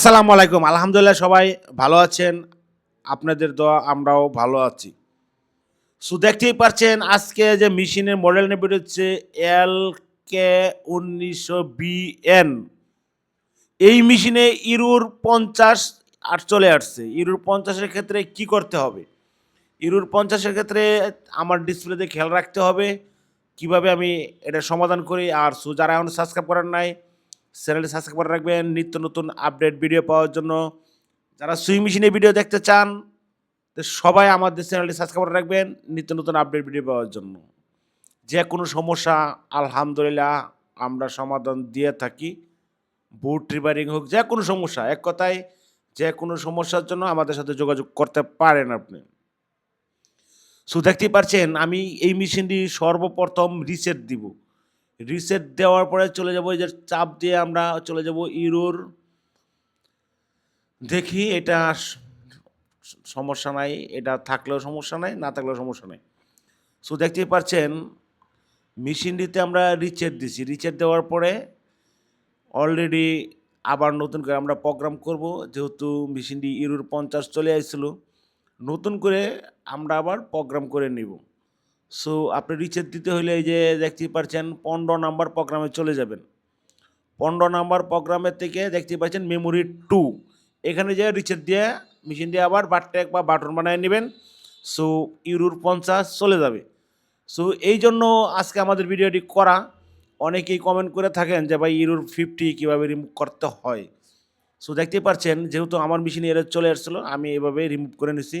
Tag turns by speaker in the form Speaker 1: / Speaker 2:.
Speaker 1: আসসালামু আলাইকুম। আলহামদুলিল্লাহ সবাই ভালো আছেন। আপনাদের দোয়া, আমরাও ভালো আছি। সো দেখতেই পাচ্ছেন আজকে যে মেশিনের মডেল নিয়ে বেরোচ্ছে এল কে উনিশশো বিএন এই মেশিনে ইরুর পঞ্চাশ আর চলে আসছে। ইরুর পঞ্চাশের ক্ষেত্রে কি করতে হবে? ইরুর পঞ্চাশের ক্ষেত্রে আমার ডিসপ্লেতে খেয়াল রাখতে হবে। কীভাবে আমি এটা সমাধান করি? আর সো যারা এখন সাবস্ক্রাইব করার নাই চ্যানেলটি সাবস্ক্রাইব করে রাখবেন, নিত্য নতুন আপডেট ভিডিও পাওয়ার জন্য। যারা সুইং মেশিনে ভিডিও দেখতে চান, তো সবাই আমাদের চ্যানেলটি সাবস্ক্রাইব করে রাখবেন, নিত্য নতুন আপডেট ভিডিও পাওয়ার জন্য। যে কোনো সমস্যা, আলহামদুলিল্লাহ, আমরা সমাধান দিয়ে থাকি। বুট রিপেয়ারিং হোক যে কোনো সমস্যা, এক কথায় যে কোনো সমস্যার জন্য আমাদের সাথে যোগাযোগ করতে পারেন আপনি। সো দেখতেই পারছেন, আমি এই মেশিনটি সর্বপ্রথম রিসেট দিব। রিসেট দেওয়ার পরে চলে যাব যে চাপ দিয়ে আমরা চলে যাব ইউরোর দেখি এটা সমস্যা নাই, এটা থাকলেও সমস্যা নাই, না থাকলেও সমস্যা নাই। সো দেখতেই পাচ্ছেন মেশিনটিতে আমরা রিচেট দিছি। রিচেট দেওয়ার পরে অলরেডি আবার নতুন করে আমরা প্রোগ্রাম করব, যেহেতু মেশিনটি ইউরোর পঞ্চাশ চলে আসছিল। নতুন করে আমরা আবার প্রোগ্রাম করে নিব। সো আপনি রিচার্জ দিতে হলে এই যে দেখতেই পাচ্ছেন পনেরো নাম্বার প্রোগ্রামে চলে যাবেন। পনেরো নাম্বার প্রোগ্রামের থেকে দেখতে পাচ্ছেন মেমোরি টু এখানে যে রিচার্জ দিয়ে মেশিন দিয়ে আবার বাটটেক বা বাটন বানিয়ে নেবেন। সো ইউরোর পঞ্চাশ চলে যাবে। সো এই জন্য আজকে আমাদের ভিডিওটি করা। অনেকেই কমেন্ট করে থাকেন যে ভাই ইউরোর ফিফটি কীভাবে রিমুভ করতে হয়? সো দেখতে পাচ্ছেন যেহেতু আমার মেশিনে এর চলে আসছিল, আমি এভাবে রিমুভ করে নিছি।